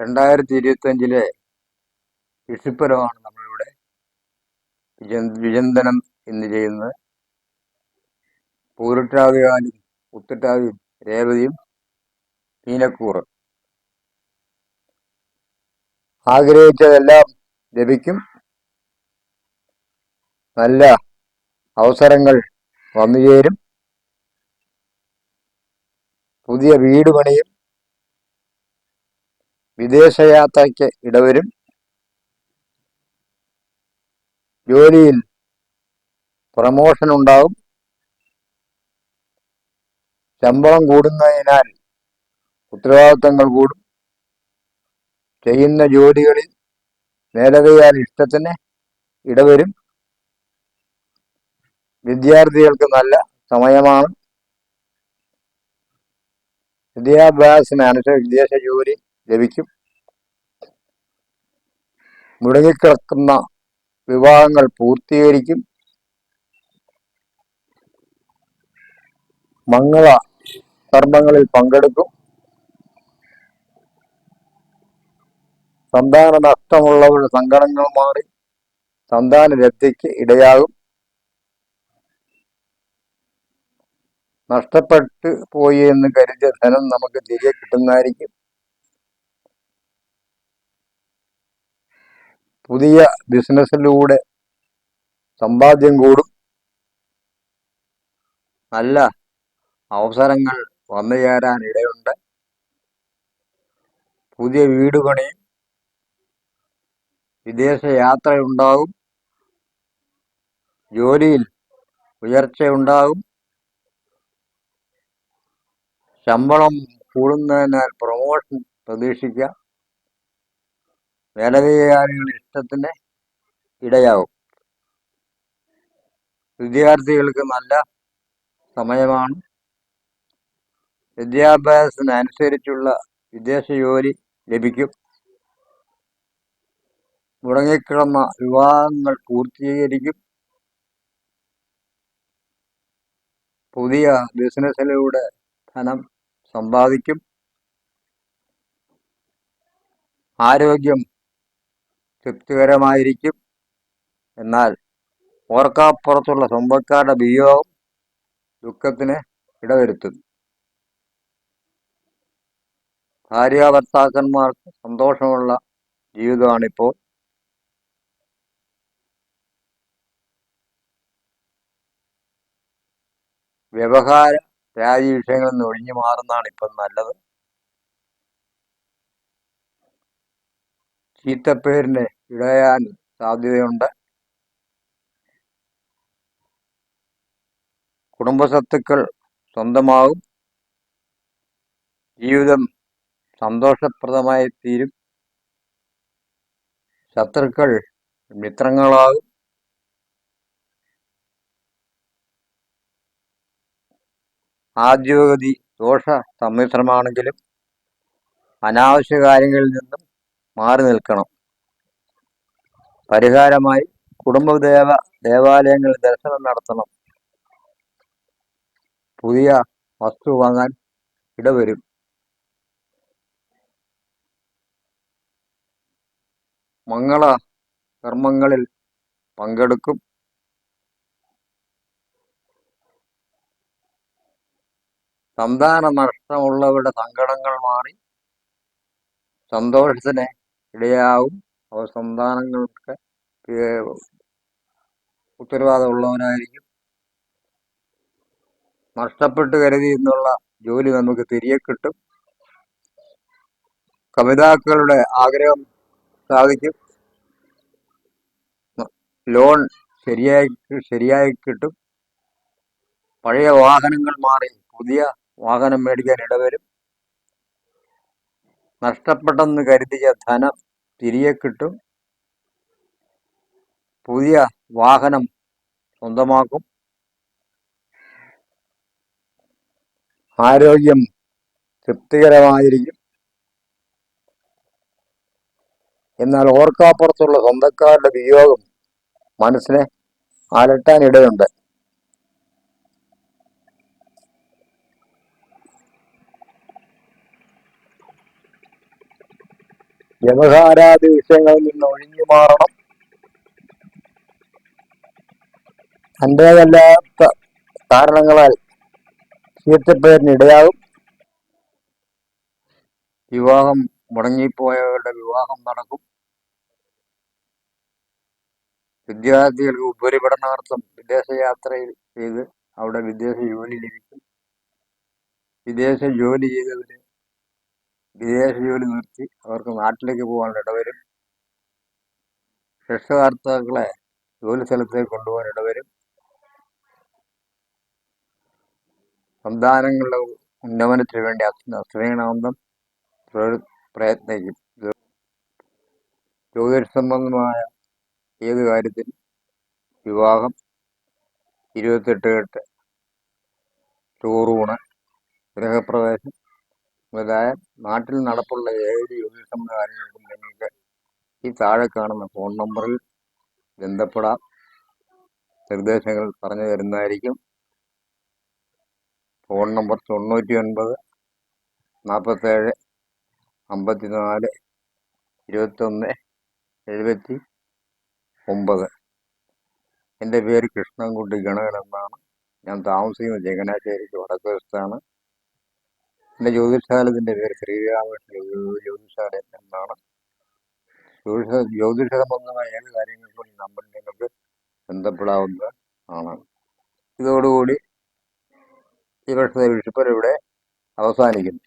രണ്ടായിരത്തി ഇരുപത്തഞ്ചിലെ വിഷുപ്പരമാണ് നമ്മളിവിടെ വിചന്തനം എന്ന് ചെയ്യുന്നത്. പൂരട്ടാവിയാലും ഉത്തിട്ടാതിയും രേവതിയും മീനക്കൂറ് ആഗ്രഹിച്ചതെല്ലാം ലഭിക്കും. നല്ല അവസരങ്ങൾ വന്നു ചേരും പുതിയ വീട് പണിയും വിദേശയാത്രയ്ക്ക് ഇടവരും. ജോലിയിൽ പ്രമോഷൻ ഉണ്ടാകും ശമ്പളം കൂടുന്നതിനാൽ ഉത്തരവാദിത്തങ്ങൾ കൂടും. ചെയ്യുന്ന ജോലികളിൽ മേലകയാൽ ഇഷ്ടത്തിന് ഇടവരും. വിദ്യാർത്ഥികൾക്ക് നല്ല സമയമാണ്. വിദ്യാഭ്യാസത്തിനനുസരിച്ച് വിദേശ ജോലി ലഭിക്കും. മുടങ്ങിക്കിടക്കുന്ന വിവാഹങ്ങൾ പൂർത്തീകരിക്കും. മംഗള കർമ്മങ്ങളിൽ പങ്കെടുക്കും. സന്താന നഷ്ടമുള്ളവരുടെ സങ്കടങ്ങൾ മാറി സന്താന ലബ്ധിക്ക് ഇടയാകും. നഷ്ടപ്പെട്ടു പോയി എന്ന് കരുതിയ ധനം നമുക്ക് തിരികെ കിട്ടുന്നതായിരിക്കും. പുതിയ ബിസിനസ്സിലൂടെ സമ്പാദ്യം കൂടും. നല്ല അവസരങ്ങൾ വന്നു ചേരാൻ ഇടയുണ്ട്. പുതിയ വീട് പണിയും. വിദേശ യാത്രയുണ്ടാകും ജോലിയിൽ ഉയർച്ചയുണ്ടാകും ശമ്പളം കൂടുന്നതിനാൽ പ്രൊമോഷൻ പ്രതീക്ഷിക്കാം. മേലധികാരികളുടെ ഇഷ്ടത്തിന് ഇടയാവും. വിദ്യാർത്ഥികൾക്ക് നല്ല സമയമാണ്. വിദ്യാഭ്യാസത്തിനനുസരിച്ചുള്ള വിദേശ ജോലി ലഭിക്കും. മുടങ്ങിക്കിടന്ന വിവാഹങ്ങൾ പൂർത്തീകരിക്കും. പുതിയ ബിസിനസ്സിലൂടെ ധനം സമ്പാദിക്കും. ആരോഗ്യം തൃപ്തികരമായിരിക്കും. എന്നാൽ ഓർക്കാപ്പുറത്തുള്ള സ്വന്തക്കാരുടെ വിയോഗം ദുഃഖത്തിന് ഇടവരുത്തും. ഭാര്യാഭർത്താക്കന്മാർക്ക് സന്തോഷമുള്ള ജീവിതമാണിപ്പോൾ. വ്യവഹാര രാജി വിഷയങ്ങളിൽ നിന്ന് ഒഴിഞ്ഞു മാറുന്നതാണ് ഇപ്പം നല്ലത്. ചീത്തപ്പേരിന് ഇടയാൻ സാധ്യതയുണ്ട്. കുടുംബസ്വത്തുക്കൾ സ്വന്തമാകും ജീവിതം സന്തോഷപ്രദമായി തീരും. ശത്രുക്കൾ മിത്രങ്ങളാകും. ആദ്യോഗതി ദോഷ സമ്മിശ്രമാണെങ്കിലും അനാവശ്യ കാര്യങ്ങളിൽ നിന്നും മാറി നിൽക്കണം. പരിഹാരമായി കുടുംബദേവ ദേവാലയങ്ങളിൽ ദർശനം നടത്തണം. പുതിയ വസ്തു വാങ്ങാൻ ഇടവരും. മംഗള കർമ്മങ്ങളിൽ പങ്കെടുക്കും. സന്താന നഷ്ടമുള്ളവരുടെ സങ്കടങ്ങൾ മാറി സന്തോഷത്തിന് ഇടയാവും. അവർ സന്താനങ്ങൾക്ക് ഉത്തരവാദമുള്ളവനായിരിക്കും നഷ്ടപ്പെട്ട് കരുതി എന്നുള്ള ജോലി നമുക്ക് തിരികെ കിട്ടും. കവിതാക്കളുടെ ആഗ്രഹം സാധിക്കും. ലോൺ ശരിയായി ശരിയായി കിട്ടും. പഴയ വാഹനങ്ങൾ മാറി പുതിയ വാഹനം മേടിക്കാൻ ഇടവരും. നഷ്ടപ്പെട്ടെന്ന് കരുതിയ ധനം തിരികെ കിട്ടും. പുതിയ വാഹനം സ്വന്തമാക്കും. ആരോഗ്യം തൃപ്തികരമായിരിക്കും. എന്നാൽ ഓർക്കാപ്പുറത്തുള്ള സ്വന്തക്കാരുടെ വിയോഗം മനസ്സിനെ അലട്ടാൻ വ്യവഹാരാദി വിഷയങ്ങളിൽ നിന്ന് ഒഴിഞ്ഞു മാറണം. തന്റേതല്ലാത്ത കാരണങ്ങളാൽ ചീത്തപ്പേരിന് ഇടയാകും. വിവാഹം മുടങ്ങിപ്പോയവരുടെ വിവാഹം നടക്കും. വിദ്യാർത്ഥികൾക്ക് ഉപരിപഠനാർത്ഥം വിദേശയാത്രയിൽ ചെയ്ത് അവിടെ വിദേശ ജോലി ലഭിക്കും. വിദേശ ജോലി ചെയ്തവര് വിദേശ ജോലി നിർത്തി അവർക്ക് നാട്ടിലേക്ക് പോകാൻ ഇടവരും. രക്ഷകർത്താക്കളെ ജോലി സ്ഥലത്തേക്ക് കൊണ്ടുപോകാൻ ഇടവരും. സന്താനങ്ങളുടെ ഉന്നമനത്തിന് വേണ്ടി അശ്രീനാന്തം പ്രയത്നിക്കും. ജ്യോതിഷ സംബന്ധമായ ഏത് കാര്യത്തിൽ വിവാഹം ഇരുപത്തെട്ട് കെട്ട് ചോറൂണ് ഗൃഹപ്രവേശം മുതലായ നാട്ടിൽ നടപ്പുള്ള ഏത് ജ്യോതിഷ കാര്യങ്ങൾക്കും നിങ്ങൾക്ക് ഈ താഴെ കാണുന്ന ഫോൺ നമ്പറിൽ ബന്ധപ്പെടാം. നിർദ്ദേശങ്ങൾ പറഞ്ഞു തരുന്നതായിരിക്കും. ഫോൺ നമ്പർ തൊണ്ണൂറ്റി ഒൻപത് നാൽപ്പത്തേഴ് അമ്പത്തിനാല് ഇരുപത്തൊന്ന് എഴുപത്തി ഒമ്പത്. എന്റെ പേര് കൃഷ്ണൻകുട്ടി ഗണകൻ എന്നാണ്. ഞാൻ താമസിക്കുന്നത് ചങ്ങനാശ്ശേരിക്ക് വടക്ക് വശത്താണ്. എന്റെ ജ്യോതിഷാലത്തിന്റെ പേര് ശ്രീരാമകൃഷ്ണ ജ്യോതിഷാലയം എന്നാണ്. ജ്യോതിഷ ജ്യോതിഷ സംബന്ധമായ ഏത് കാര്യങ്ങൾക്കും ഈ നമ്പറിൽ നിങ്ങൾക്ക് ബന്ധപ്പെടാവുന്ന ആണ്. ഇതോടുകൂടി ഈ വർഷത്തെ വിഷുപ്പര ഇവിടെ അവസാനിക്കുന്നു.